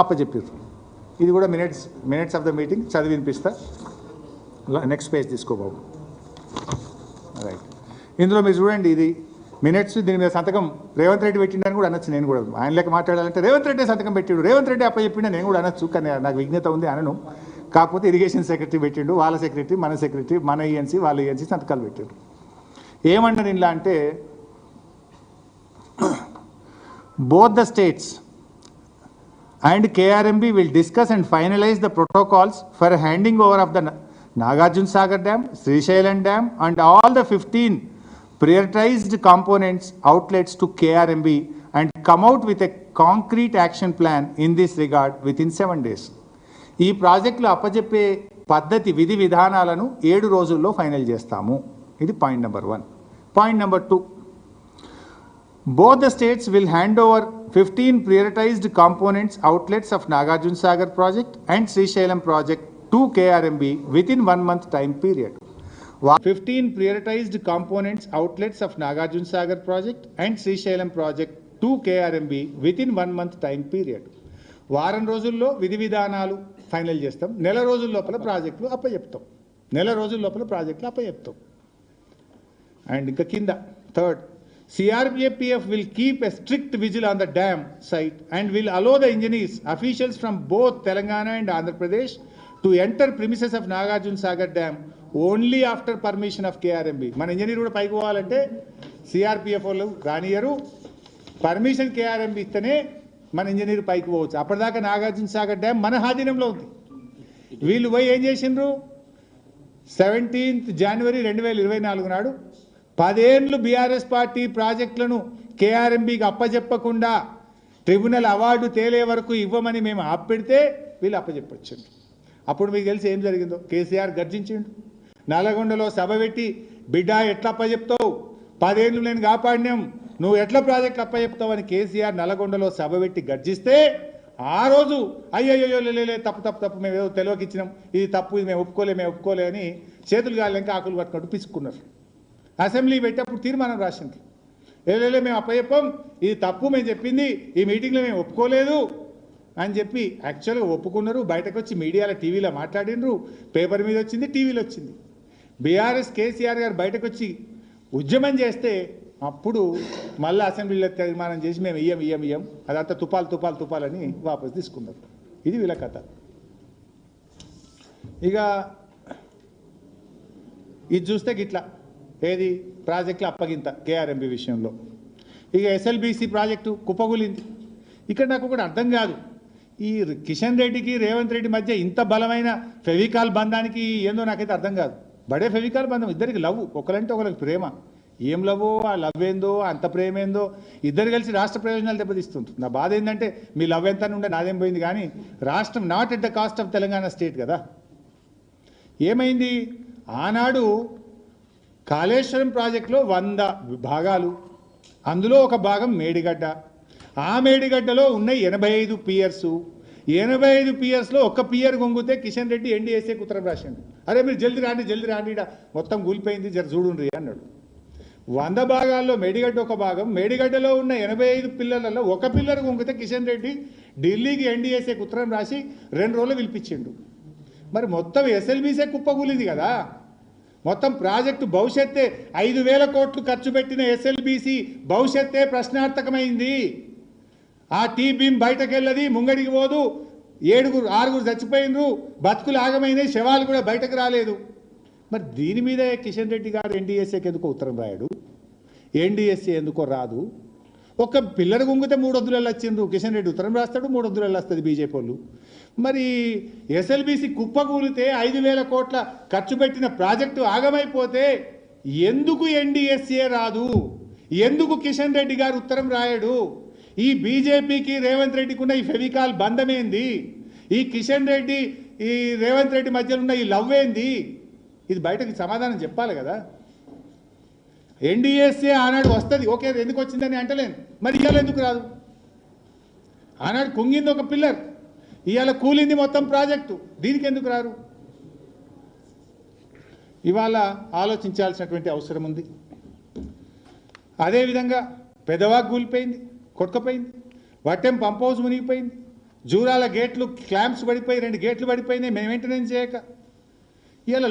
అప్పచెప్పారు ఇది కూడా minutes minutes of the meeting. చదివి వినిపిస్తా. నెక్స్ట్ పేజ్ తీసుకో బాబు. రైట్ ఇందులో మీరు చూడండి ఇది మినిట్స్ దీని మీద సంతకం రేవంత్ రెడ్డి పెట్టిండని కూడా అనొచ్చు. నేను కూడా ఆయన లెక్క మాట్లాడాలంటే రేవంత్ రెడ్డి సంతకం పెట్టిండు. రేవంత్ రెడ్డి అప్ప చెప్పిండ నేను కూడా అనొచ్చు కానీ నాకు విజ్ఞత ఉంది అనను. కాకపోతే ఇరిగేషన్ సెక్రటరీ పెట్టిండు వాళ్ళ సెక్రటరీ మన సెక్రటరీ మన ఏఎన్సీ వాళ్ళ ఏఎన్సీ సంతకాలు పెట్టిండు. ఏమంటారు ఇలా అంటే both the states and KRMB will discuss and finalise the protocols for handing over of the Nagarjuna Sagar dam Srisailam dam and all the fifteen prioritised components outlets to KRMB and come out with a concrete action plan in this regard within seven days ఈ ప్రాజెక్టులు అప్పజెప్పే పద్ధతి విధి విధానాలను ఏడు రోజుల్లో final చేస్తాము. ఇది point number one. Point number two. Both the states will hand over 15 prioritized components outlets of Nagarjun Sagar project and Srisailam project to KRMB within one month time period. 15 prioritized components outlets of Nagarjun Sagar project and Srisailam project to KRMB within one month time period. వారం రోజుల్లో విధి విధానాలు final చేస్తాం నెల రోజుల లోపల ప్రాజెక్టులు అప్పచెప్తాం నెల రోజుల లోపల ప్రాజెక్టులు అప్పచెప్తాం అండ్ ఇంకా కింద third CRPF will keep a strict vigil on the dam site and will allow the engineers, officials from both Telangana and Andhra Pradesh to enter premises of Nagarjun Sagar Dam only after permission of KRMB. మన engineer కూడా పైకి పోవాలంటే CRPF వాళ్ళు రానియరు permission KRMB ఇస్తేనే మన engineer పైకి పోవచ్చు అప్పటిదాకా నాగార్జున సాగర్ డ్యామ్ మన ఆధీనంలో ఉంది వీళ్ళు పోయి ఏం చేసిండ్రు సెవెంటీన్త్ జనవరి రెండు వేల ఇరవై నాలుగు నాడు పదేండ్లు బీఆర్ఎస్ పార్టీ ప్రాజెక్టులను కేఆర్ఎంబికి అప్పచెప్పకుండా ట్రిబ్యునల్ అవార్డు తేలే వరకు ఇవ్వమని మేము ఆపెడితే వీళ్ళు అప్పచెప్పొచ్చిండ్రు అప్పుడు మీకు తెలిసి ఏం జరిగిందో? కేసీఆర్ గర్జించిండు. నల్గొండలో సభ పెట్టి బిడ్డ ఎట్లా అప్పజెప్తావు? పదేళ్ళు నేను కాపాడినాం. నువ్వు ఎట్లా ప్రాజెక్టులు అప్పజెప్తావు? అని కేసీఆర్ నల్గొండలో సభ పెట్టి గర్జిస్తే ఆ రోజు అయ్యయ్యో లేలే తప్పు తప్పు తప్పు మేము ఏదో తెలియక ఇచ్చినాం. ఇది తప్పు ఇది మేము ఒప్పుకోలే మేము ఒప్పుకోలే అని చేతులు గాలింక ఆకులు పట్టుకుంటూ పిసుకున్నారు అసెంబ్లీ పెట్టేప్పుడు తీర్మానం రాసింది. లేలే మేము అప్పచెప్పం. ఇది తప్పు మేము చెప్పింది. ఈ మీటింగ్లో మేము ఒప్పుకోలేదు అని చెప్పి యాక్చువల్గా ఒప్పుకున్నారు. బయటకు వచ్చి మీడియాలో టీవీలో మాట్లాడినరు. పేపర్ మీద వచ్చింది టీవీలో వచ్చింది. బీఆర్ఎస్ కేసీఆర్ గారు బయటకు వచ్చి ఉద్యమం చేస్తే అప్పుడు మళ్ళీ అసెంబ్లీలో తీర్మానం చేసి మేము ఇయ్యం ఇయ్యం ఇయ్యం. అదంతా తుపాలు తుపాలు తుపాలని వాపసు తీసుకున్నారు. ఇది వీళ్ళ కథ. ఇక ఇది చూస్తే గిట్లా. ఏది? ప్రాజెక్టులు అప్పగింత కేఆర్ఎంబి విషయంలో. ఇక ఎస్ఎల్బిసి ప్రాజెక్టు కుప్పగులింది ఇక్కడ నాకు ఒకటి అర్థం కాదు. ఈ కిషన్ రెడ్డికి రేవంత్ రెడ్డి మధ్య ఇంత బలమైన ఫెవికాల్ బంధానికి ఏందో నాకైతే అర్థం కాదు. బడే ఫెవికాల్ బంధం ఇద్దరికి లవ్ ఒకరంటే ఒకరికి ప్రేమ. ఏం లవో ఆ లవ్ ఏందో అంత ప్రేమ ఏందో ఇద్దరు కలిసి రాష్ట్ర ప్రయోజనాలు దెబ్బతీస్తుంది. నా బాధ ఏంటంటే మీ లవ్ ఎంత ఉండే నాదేం పోయింది కానీ రాష్ట్రం not at the cost of Telangana state కదా. ఏమైంది? ఆనాడు కాళేశ్వరం ప్రాజెక్టులో వంద భాగాలు. అందులో ఒక భాగం మేడిగడ్డ. ఆ మేడిగడ్డలో ఉన్న ఎనభై ఐదు పియర్స్. ఎనభై ఐదు పియర్స్లో ఒక్క పియర్ గొంగితే కిషన్ రెడ్డి ఎన్డీఎస్ఏ ఉత్తరం రాసిండు. అరే మీరు జల్ది రాండి జల్ది రాండి ఈడ మొత్తం కూలిపోయింది జర చూడుండ్రి అన్నాడు. వంద భాగాల్లో మేడిగడ్డ ఒక భాగం. మేడిగడ్డలో ఉన్న ఎనభై ఐదు పిల్లలలో ఒక పిల్లర్ గొంగితే కిషన్ రెడ్డి ఢిల్లీకి ఎన్డీఎస్ఏకి ఉత్తరం రాసి రెండు రోజులు పిలిపించిండు. మరి మొత్తం ఎస్ఎల్బీసే కుప్పకూలింది కదా. మొత్తం ప్రాజెక్టు భవిష్యత్తే ఐదు వేల కోట్లు ఖర్చు పెట్టిన ఎస్ఎల్బీసీ భవిష్యత్తే ప్రశ్నార్థకమైంది. ఆ టీ బీమ్ బయటకెళ్ళది ముంగడికి పోదు. ఏడుగురు ఆరుగురు చచ్చిపోయినరు. బతుకులు ఆగమైనాయి శవాలు కూడా బయటకు రాలేదు. మరి దీని మీద కిషన్ రెడ్డి గారు ఎన్డీఎస్ఏకి ఎందుకో ఉత్తరం రాయడు? ఎన్డీఎస్ఏ ఎందుకో రాదు. ఒక పిల్లలు గుంగితే మూడు వందలు వచ్చిండ్రు? కిషన్ రెడ్డి ఉత్తరం రాస్తాడు మూడు వందలు వస్తుంది బీజేపీ వాళ్ళు? మరి ఎస్ఎల్బీసీ కుప్పకూలితే ఐదు వేల కోట్ల ఖర్చు పెట్టిన ప్రాజెక్టు ఆగమైపోతే ఎందుకు ఎన్డీఎస్ఏ రాదు? ఎందుకు కిషన్ రెడ్డి గారు ఉత్తరం రాయడు? ఈ బీజేపీకి రేవంత్ రెడ్డికి ఉన్న ఈ ఫెవికాల్ బంధమేంది? ఈ కిషన్ రెడ్డి ఈ రేవంత్ రెడ్డి మధ్యలో ఉన్న ఈ లవ్ ఏంది ఇది బయటకు సమాధానం చెప్పాలి కదా. ఎన్డీఎస్ఏ ఆనాడు వస్తుంది. ఓకే ఎందుకు వచ్చిందని అంటలేను. మరి ఇవాళ ఎందుకు రాదు? ఆనాడు కుంగింది ఒక పిల్లర్. ఇవాళ కూలింది మొత్తం ప్రాజెక్టు. దీనికి ఎందుకు రారు? ఇవాళ ఆలోచించాల్సినటువంటి అవసరం ఉంది. అదేవిధంగా పెదవాకు కూలిపోయింది కొట్టుకపోయింది వట్టెం పంప్ హౌస్ మునిగిపోయింది జూరాల గేట్లు క్లాంప్స్ పడిపోయి రెండు గేట్లు పడిపోయినాయి. మేము మెయింటెనెన్స్ చేయక? ఇలా